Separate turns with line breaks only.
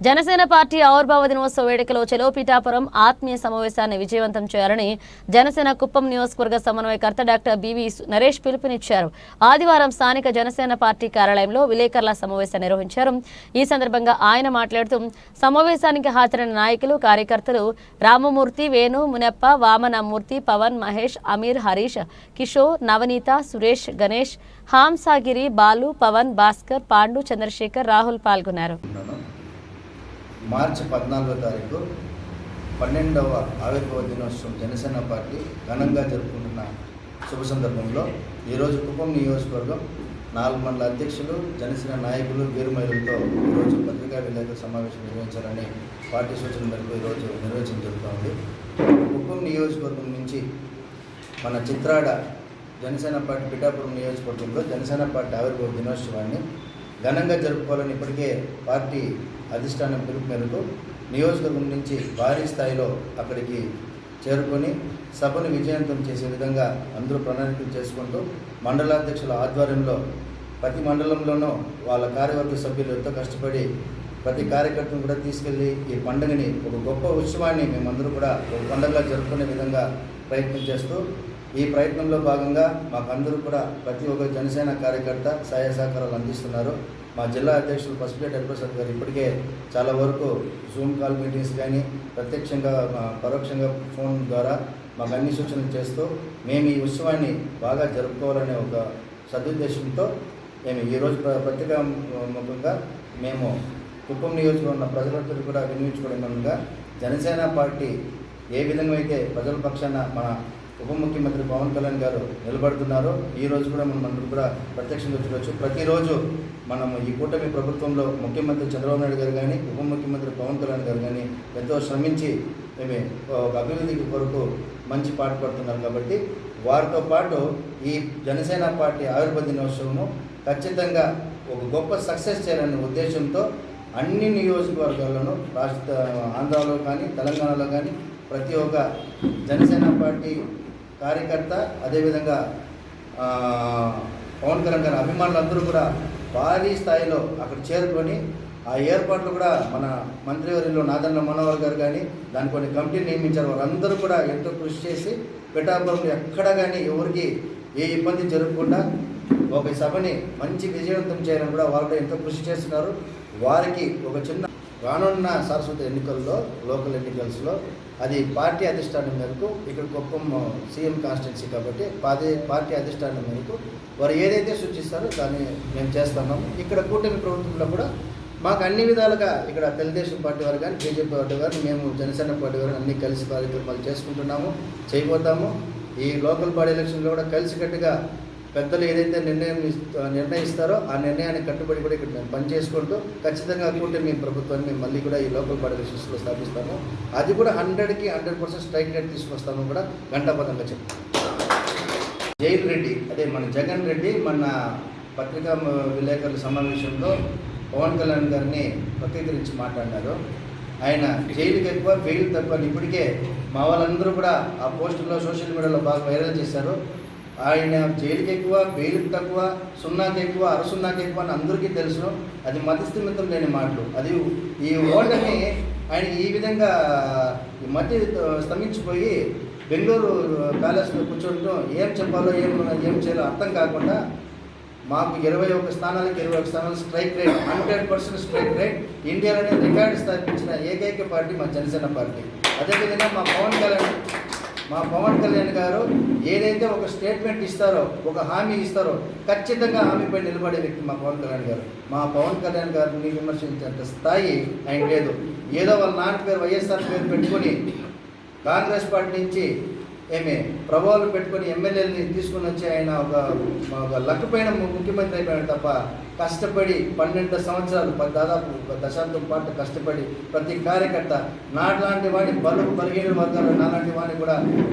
Janasena party ఆవిర్భావ దినోత్సవ వేడుకలో చెలోపీఠాపురం ఆత్మీయ సమావేశాన్ని విజయవంతం చేయాలని జనసేన కుప్పం నియోజకవర్గ సమన్వయకర్త డాక్టర్ బివి నరేష్ పిలుపునిచ్చారు. ఆదివారం స్థానిక జనసేన పార్టీ కార్యాలయంలో విలేకరుల సమావేశం నిర్వహించారు. ఈ సందర్భంగా ఆయన మాట్లాడుతూ సమావేశానికి హాజరైన నాయకులు కార్యకర్తలు రామమూర్తి వేణు మునప్ప వామనమూర్తి పవన్ మహేష్ అమీర్ హరీష్ కిషోర్ నవనీత సురేష్ గణేష్ హాంసాగిరి బాలు పవన్ భాస్కర్ పాండు చంద్రశేఖర్ రాహుల్ పాల్గొన్నారు.
మార్చి పద్నాలుగో తారీఖు పన్నెండవ ఆవిర్భావ దినోత్సవం జనసేన పార్టీ ఘనంగా జరుపుకుంటున్న శుభ సందర్భంలో ఈరోజు కుప్పం నియోజకవర్గం నాలుగు మండల అధ్యక్షులు జనసేన నాయకులు వీరుమహిళలతో ఈరోజు పత్రికా విలేకరుల సమావేశం నిర్వహించాలని పార్టీ సూచన మేరకు ఈరోజు నిర్వహించడం జరుగుతోంది. కుప్పం నియోజకవర్గం నుంచి మన చిత్రాడ జనసేన పార్టీ పిఠాపురం నియోజకవర్గంలో జనసేన పార్టీ ఆవిర్భావ దినోత్సవాన్ని ఘనంగా జరుపుకోవాలని ఇప్పటికే పార్టీ అధిష్టానం పిలుపు మేరకు నియోజకవర్గం నుంచి భారీ స్థాయిలో అక్కడికి చేరుకొని సభను విజయవంతం చేసే విధంగా అందరూ ప్రణాళికలు చేసుకుంటూ మండలాధ్యక్షుల ఆధ్వర్యంలో ప్రతి మండలంలోనూ వాళ్ళ కార్యవర్గ సభ్యులు ఎంతో కష్టపడి ప్రతి కార్యకర్తను కూడా తీసుకెళ్ళి ఈ పండుగని ఒక గొప్ప ఉత్సవాన్ని మేమందరూ కూడా ఒక పండుగగా జరుపుకునే విధంగా ప్రయత్నం చేస్తూ ఈ ప్రయత్నంలో భాగంగా మాకు అందరూ కూడా ప్రతి ఒక్క జనసేన కార్యకర్త సహాయ సహకారాలు అందిస్తున్నారు. మా జిల్లా అధ్యక్షులు పసిపేట హరిప్రసాద్ గారు ఇప్పటికే చాలా వరకు జూమ్ కాల్ మీటింగ్స్ కానీ ప్రత్యక్షంగా పరోక్షంగా ఫోన్ ద్వారా మాకు అన్ని సూచనలు చేస్తూ మేము ఈ ఉత్సవాన్ని బాగా జరుపుకోవాలనే ఒక సదుద్దేశంతో మేము ఈరోజు ప్ర- పత్రికా ముఖంగా మేము కుప్పం నియోజకవర్గం ఉన్న ప్రజలందరూ కూడా వినియోగించుకోవడం జనసేన పార్టీ ఏ విధంగా అయితే ప్రజల పక్షాన మన ఉప ముఖ్యమంత్రి పవన్ కళ్యాణ్ గారు నిలబడుతున్నారో. ఈ రోజు కూడా మనం అందరూ కూడా ప్రత్యక్షంగా చూడవచ్చు ప్రతిరోజు మనం ఈ కూటమి ప్రభుత్వంలో ముఖ్యమంత్రి చంద్రబాబు నాయుడు గారు కానీ ఉప ముఖ్యమంత్రి పవన్ కళ్యాణ్ గారు కానీ ఎంతో శ్రమించి మేము ఒక అభివృద్ధికి కొరకు మంచి పాట పడుతున్నారు కాబట్టి వారితో పాటు ఈ జనసేన పార్టీ ఆవిర్భావ దినోత్సవము ఖచ్చితంగా ఒక గొప్ప సక్సెస్ చేయాలనే ఉద్దేశంతో అన్ని నియోజకవర్గాల్లోనూ రాష్ట్ర ఆంధ్రాలో కానీ తెలంగాణలో కానీ ప్రతి ఒక్క జనసేన పార్టీ కార్యకర్త అదేవిధంగా పవన్ కళ్యాణ్ గారి అభిమానులందరూ కూడా భారీ స్థాయిలో అక్కడ చేరుకొని ఆ ఏర్పాట్లు కూడా మన మంత్రివర్యులు నాదన్న మనోహర్ గారు కానీ దాని కొన్ని కమిటీలు నియమించారు. వారందరూ కూడా ఎంతో కృషి చేసి పిఠాపురంలో ఎక్కడ కానీ ఎవరికి ఏ ఇబ్బంది జరగకుండా ఒక సభని మంచి విజయవంతం చేయాలని కూడా వాళ్ళు ఎంతో కృషి చేస్తున్నారు. వారికి ఒక చిన్న రానున్న సరస్వతి ఎన్నికల్లో లోకల్ ఎన్నికల్స్లో అది పార్టీ అధిష్టానం మేరకు ఇక్కడ కుప్పం సీఎం కాన్స్టిట్యున్సీ కాబట్టి పార్టీ పార్టీ అధిష్టానం మేరకు వారు ఏదైతే సూచిస్తారో దాన్ని మేము చేస్తున్నాము ఇక్కడ కూటమి ప్రభుత్వంలో కూడా మాకు అన్ని విధాలుగా ఇక్కడ తెలుగుదేశం పార్టీ వారు కానీ బీజేపీ పార్టీ వారు మేము జనసేన పార్టీ వారు అన్ని కలిసి కార్యక్రమాలు చేసుకుంటున్నాము చేయబోతాము. ఈ లోకల్ బాడీ ఎలక్షన్లో కూడా కలిసికట్టుగా పెద్దలు ఏదైతే నిర్ణయం నిర్ణయిస్తారో ఆ నిర్ణయానికి కట్టుబడి కూడా ఇక్కడ మేము పనిచేసుకుంటూ ఖచ్చితంగా కూటమి ప్రభుత్వాన్ని మేము మళ్ళీ కూడా ఈ లోకల్ బాడీ ఎలక్షన్స్లో స్థాపిస్తాము. అది కూడా హండ్రెడ్కి హండ్రెడ్ పర్సెంట్ స్ట్రైక్ రేట్ తీసుకొస్తాము కూడా గంటాపదంగా చెప్తాం. జైల్ రెడ్డి అదే మన జగన్ రెడ్డి మన పత్రికా విలేకరుల సమావేశంలో పవన్ కళ్యాణ్ గారిని ప్రత్యేకరించి మాట్లాడినారు ఆయన జైలుకి ఎక్కువ బెయిల్ తక్కువ ఇప్పటికే మా వాళ్ళందరూ కూడా ఆ పోస్టుల్లో సోషల్ మీడియాలో బాగా వైరల్ చేశారు. ఆయన జైలుకి ఎక్కువ బెయిల్కి తక్కువ సున్నాకి ఎక్కువ అరసున్నాకి ఎక్కువ అని అందరికీ తెలుసు. అది మధ్యస్థిమితం లేని మాటలు. అది ఈ ఓటమి ఆయన ఈ విధంగా ఈ మధ్య స్తంభించిపోయి బెంగళూరు ప్యాలెస్లో కూర్చుంటూ ఏం చెప్పాలో ఏం ఏం చేయాలో అర్థం కాకుండా మాకు ఇరవై ఒక స్థానాలకు ఇరవై ఒక స్థానాలు strike rate hundred percent strike rate ఇండియాలోనే రికార్డు స్థాపించిన ఏకైక పార్టీ మా జనసేన పార్టీ. అదేవిధంగా మా పవన్ కళ్యాణ్ మా పవన్ కళ్యాణ్ గారు ఏదైతే ఒక స్టేట్మెంట్ ఇస్తారో ఒక హామీ ఇస్తారో ఖచ్చితంగా హామీపై నిలబడే వ్యక్తి మా పవన్ కళ్యాణ్ గారు. మా పవన్ కళ్యాణ్ గారిని విమర్శించేంత స్థాయి ఆయన లేదు. ఏదో వాళ్ళ నాన్న పేరు వైఎస్ఆర్ పేరు పెట్టుకొని కాంగ్రెస్ పార్టీ నుంచి ఏమి ప్రభావాలు పెట్టుకొని ఎమ్మెల్యేలని తీసుకుని వచ్చి ఆయన ఒక ఒక లక్ పైన ముఖ్యమంత్రి అయిపోయాడు తప్ప కష్టపడి పన్నెండు సంవత్సరాలు దాదాపు దశాబ్దం పాటు కష్టపడి ప్రతి కార్యకర్త నాట్లాంటి వాడిని బలుగు బలహీన వర్గాలు నాలాంటి వాడిని కూడా